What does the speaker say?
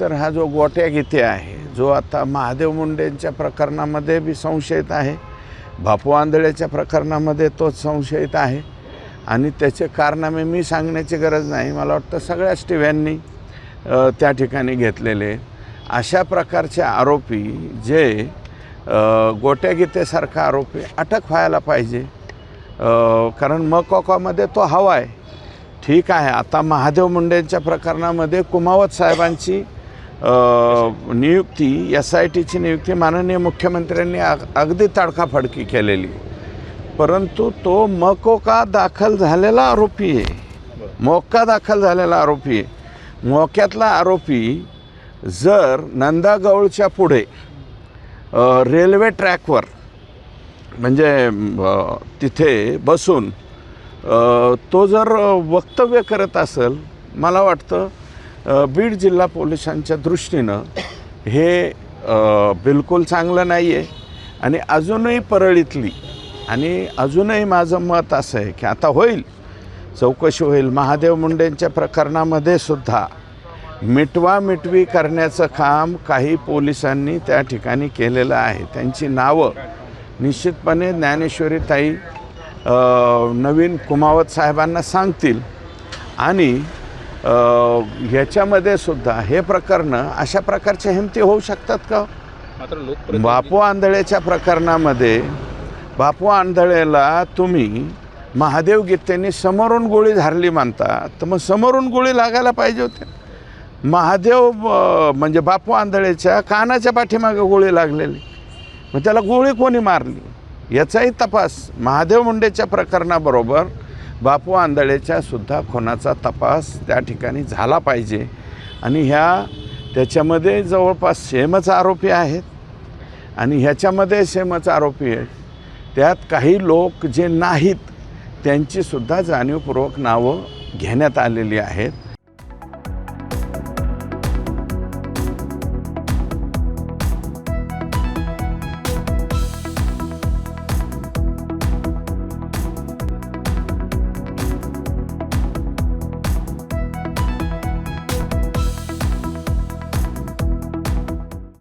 तर हा जो गोट्या गीते आहे जो आता महादेव मुंडेंच्या प्रकरणामध्ये बी संशयित आहे बापू आंधळेच्या प्रकरणामध्ये तोच संशयित आहे. आणि त्याचे कारनामे मी सांगण्याची गरज नाही. मला वाटतं सगळ्याच टीव्यांनी त्या ठिकाणी घेतलेले. अशा प्रकारचे आरोपी जे गोट्या गीतेसारखा आरोपी अटक व्हायला पाहिजे. कारण मकोकामध्ये तो हवा आहे. ठीक आहे आता महादेव मुंडेंच्या प्रकरणामध्ये कुमावत साहेबांची नियुक्ती एस आय टीची नियुक्ती माननीय मुख्यमंत्र्यांनी अग अगदी तडकाफडकी केलेली. परंतु तो मकोका दाखल झालेला आरोपी आहे. मोक्का दाखल झालेला आरोपी आहे. मोक्यातला आरोपी जर नंदागौळच्या पुढे रेल्वे ट्रॅकवर म्हणजे तिथे बसून तो जर वक्तव्य करत असेल मला वाटतं बीड जिल्हा पोलिसांच्या दृष्टीनं हे बिलकुल चांगलं नाही आहे आणि अजूनही परळीतली आणि अजूनही माझं मत असं आहे की आता होईल. चौकशी होईल. महादेव मुंडेंच्या प्रकरणामध्ये सुद्धा मिटवा मिटवी करण्याचं काम काही पोलिसांनी त्या ठिकाणी केलेलं आहे. त्यांची नावं निश्चितपणे ज्ञानेश्वरी ताई नवीन कुमावत साहेबांना सांगतील. आणि ह्याच्यामध्ये सुद्धा हे प्रकरणं अशा प्रकारच्या हिमती होऊ शकतात का? मात्र बापू आंधळेच्या प्रकरणामध्ये बापू आंधळेला तुम्ही महादेव गीतेने समोरून गोळी झारली मानता तर मग समोरून गोळी लागायला पाहिजे होते. महादेव म्हणजे बापू आंधळेच्या कानाच्या पाठीमागे गोळी लागलेली. मग त्याला गोळी कोणी मारली? याचाही तपास महादेव मुंडेच्या प्रकरणाबरोबर बापू आंधळेच्या सुद्धा खुनाचा तपास त्या ठिकाणी झाला पाहिजे. आणि ह्या त्याच्यामध्ये जवळपास सेमच आरोपी आहेत. आणि ह्याच्यामध्ये सेमच आरोपी आहेत. त्यात काही लोक जे नाहीत त्यांचीसुद्धा जाणीवपूर्वक नावं घेण्यात आलेली आहेत.